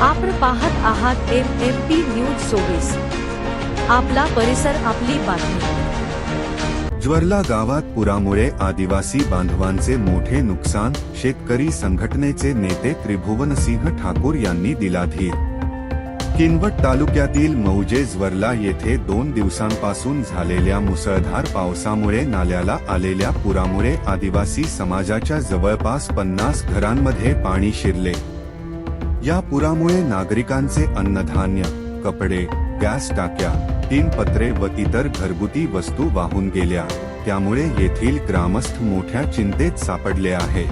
आपण पाहत आहात एम एम पी न्यूज चोवीस. आपला परिसर आपली बातमी. ज्वरला गावात पुरामुळे आदिवासी बांधवांचे मोठे नुकसान शेतकरी संघटनेचे नेते त्रिभुवनसिंह ठाकूर यांनी दिलाधीर किनवट तालुक्यातील मौजे ज्वरला येथे दोन दिवसांपासून झालेल्या मुसळधार पावसामुळे नाल्याला आलेल्या पुरामुळे आदिवासी समाजाच्या जवळपास पन्नास घरांमध्ये पाणी शिरले. या पुरामुळे नागरिकांचे अन्नधान्य कपडे गॅस टाक्या तीन पत्रे व इतर घरगुती वस्तू वाहून गेल्या. त्यामुळे येथील ग्रामस्थ मोठ्या चिंतेत सापडले आहे.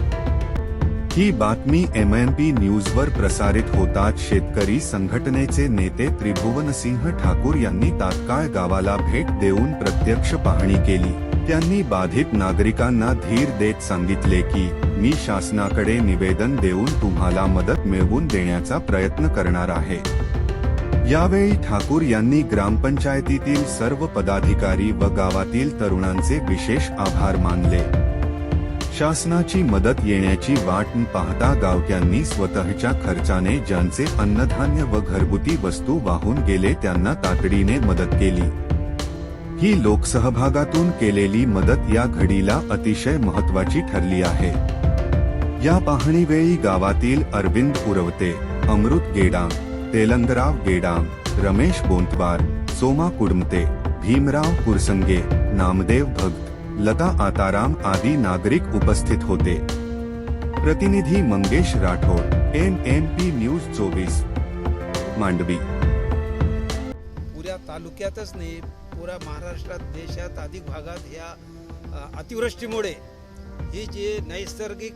ही बातमी एम एम पी न्यूज वर प्रसारित होताच शेतकरी संघटनेचे नेते त्रिभुवनसिंह ठाकूर यांनी तात्काळ गावाला भेट देऊन प्रत्यक्ष पाहणी केली. त्यांनी बाधित नागरिकांना धीर देत सांगितले की मी शासनाकडे निवेदन देऊन तुम्हाला मदत मिळवून देण्याचा प्रयत्न करणार आहे. यावेळी ठाकूर यांनी ग्रामपंचायतीतील सर्व पदाधिकारी व गावातील तरुणांचे विशेष आभार मानले. शासनाची मदत येण्याची वाट पाहता गावक्यांनी स्वतःच्या खर्चाने ज्यांचे अन्नधान्य व घरगुती वस्तू वाहून गेले त्यांना तातडीने मदत केली. ही लोकसहभागातून केलेली मदत या घडीला अतिशय महत्वाची ठरली आहे. या पाहणीवेळी गावातील अरविंद उरवते अमृत गेडाम तेलंगराव गेडाम रमेश बोंतवार सोमा कुडमते भीमराव कुरसंगे नामदेव भक्त लता आताराम आदी नागरिक उपस्थित होते. प्रतिनिधी Mangesh Rathod M M P news चोवीस मांडवी. पुऱ्या तालुक्यातच नाही पुऱ्या महाराष्ट्रात देशात अधिक भागात या अतिवृष्टीमुळे ही जी नैसर्गिक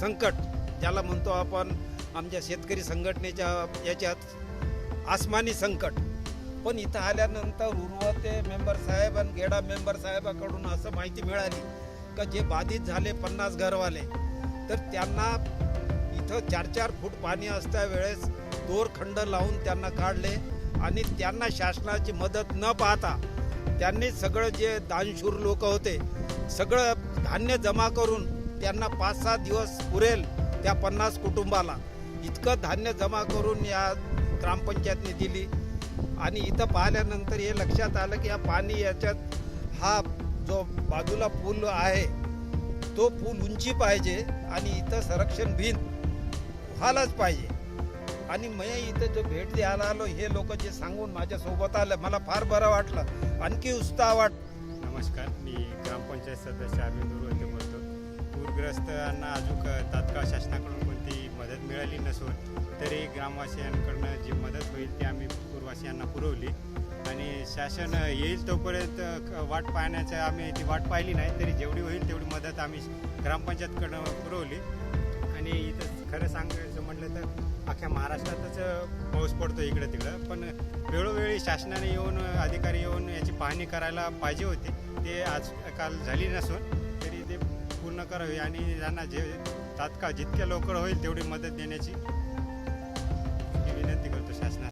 संकट ज्याला म्हणतो आपण आमच्या शेतकरी संघटनेच्या याच्यात आसमानी संकट. पण इथं आल्यानंतर उर्वते मेंबर साहेब आणि गेडा मेंबर साहेबाकडून असं माहिती मिळाली का जे बाधित झाले पन्नास घरवाले तर त्यांना इथं चार चार फूट पाणी असत्या वेळेस दोरखंड लावून त्यांना काढले. आणि त्यांना शासनाची मदत न पाहता त्यांनी सगळं जे दानशूर लोक होते सगळं धान्य जमा करून त्यांना पाच सहा दिवस पुरेल त्या पन्नास कुटुंबाला. इतकं धान्य जमा करून या ग्रामपंचायतने दिली. आणि इथं पाहिल्यानंतर हे लक्षात आलं की हा पाणी याच्यात हा जो बाजूला पूल आहे तो पूल उंची पाहिजे आणि इथं संरक्षण भिंत व्हायलाच पाहिजे. आणि मी इथं जो भेट द्यायला आलो हे लोक जे सांगून माझ्यासोबत आलं मला फार बरं वाटलं. आणखी उत्साह वाट नमस्कार मी ग्रामपंचायत सदस्य अरविंद उर्वते बोलतो. पूरग्रस्तांना अजून तात्काळ शासनाकडून कोणती मदत मिळाली नसून तरी ग्रामवासियांकडनं जी मदत होईल ती आम्ही पूरवासियांना पुरवली. आणि शासन येईल तोपर्यंत क- वाट पाहण्याचं आम्ही ती वाट पाहिली नाही तरी जेवढी होईल तेवढी मदत आम्ही ग्रामपंचायतकडनं पुरवली. आणि इथं खरं सांगायचं म्हटलं तर अख्ख्या महाराष्ट्रातच पाऊस पडतो इकडं तिकडं पण वेळोवेळी शासनाने येऊन अधिकारी येऊन याची पाहणी करायला पाहिजे होती. ते आज काल झाली नसून तरी ते पूर्ण करावे आणि त्यांना जे तात्काळ जितक्या लवकर होईल तेवढी मदत देण्याची